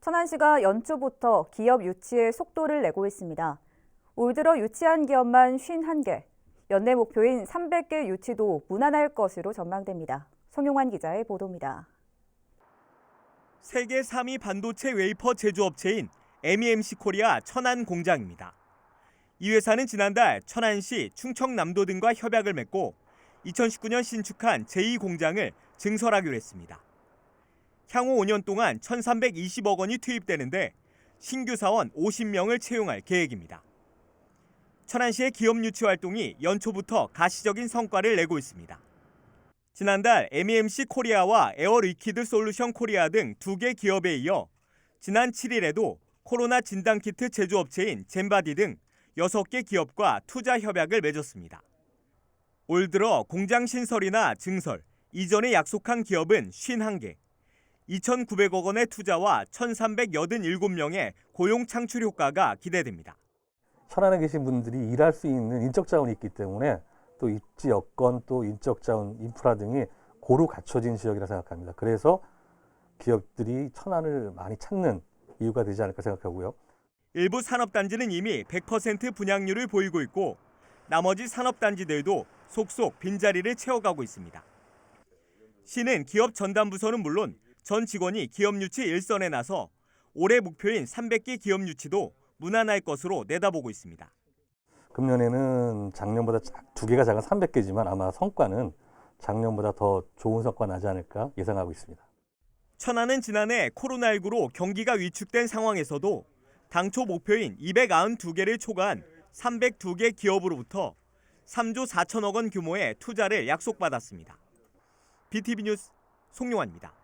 천안시가 연초부터 기업 유치에 속도를 내고 있습니다. 올 들어 유치한 기업만 51개, 연내 목표인 300개 유치도 무난할 것으로 전망됩니다. 송용환 기자의 보도입니다. 세계 3위 반도체 웨이퍼 제조업체인 MEMC 코리아 천안 공장입니다. 이 회사는 지난달 천안시 충청남도 등과 협약을 맺고 2019년 신축한 제2공장을 증설하기로 했습니다. 향후 5년 동안 1,320억 원이 투입되는데 신규 사원 50명을 채용할 계획입니다. 천안시의 기업 유치 활동이 연초부터 가시적인 성과를 내고 있습니다. 지난달 MEMC 코리아와 에어 리퀴드 솔루션 코리아 등 두 개 기업에 이어 지난 7일에도 코로나 진단 키트 제조업체인 젠바디 등 6개 기업과 투자 협약을 맺었습니다. 올 들어 공장 신설이나 증설, 이전에 약속한 기업은 51개, 2,900억 원의 투자와 1,387명의 고용 창출 효과가 기대됩니다. 천안에 계신 분들이 일할 수 있는 인적 자원이 있기 때문에 또 입지 여건 또 인적 자원 인프라 등이 고루 갖춰진 지역이라 생각합니다. 그래서 기업들이 천안을 많이 찾는 이유가 되지 않을까 생각하고요. 일부 산업단지는 이미 100% 분양률을 보이고 있고 나머지 산업단지들도 속속 빈자리를 채워가고 있습니다. 시는 기업 전담 부서는 물론 전 직원이 기업 유치 일선에 나서 올해 목표인 300개 기업 유치도 무난할 것으로 내다보고 있습니다. 금년에는 작년보다 작- 두 개가 작은 300개지만 아마 성과는 작년보다 더 좋은 성과 나지 않을까 예상하고 있습니다. 천안은 지난해 코로나19로 경기가 위축된 상황에서도 당초 목표인 292개를 초과한 302개 기업으로부터 3조 4천억 원 규모의 투자를 약속받았습니다. BTV 뉴스 송용환입니다.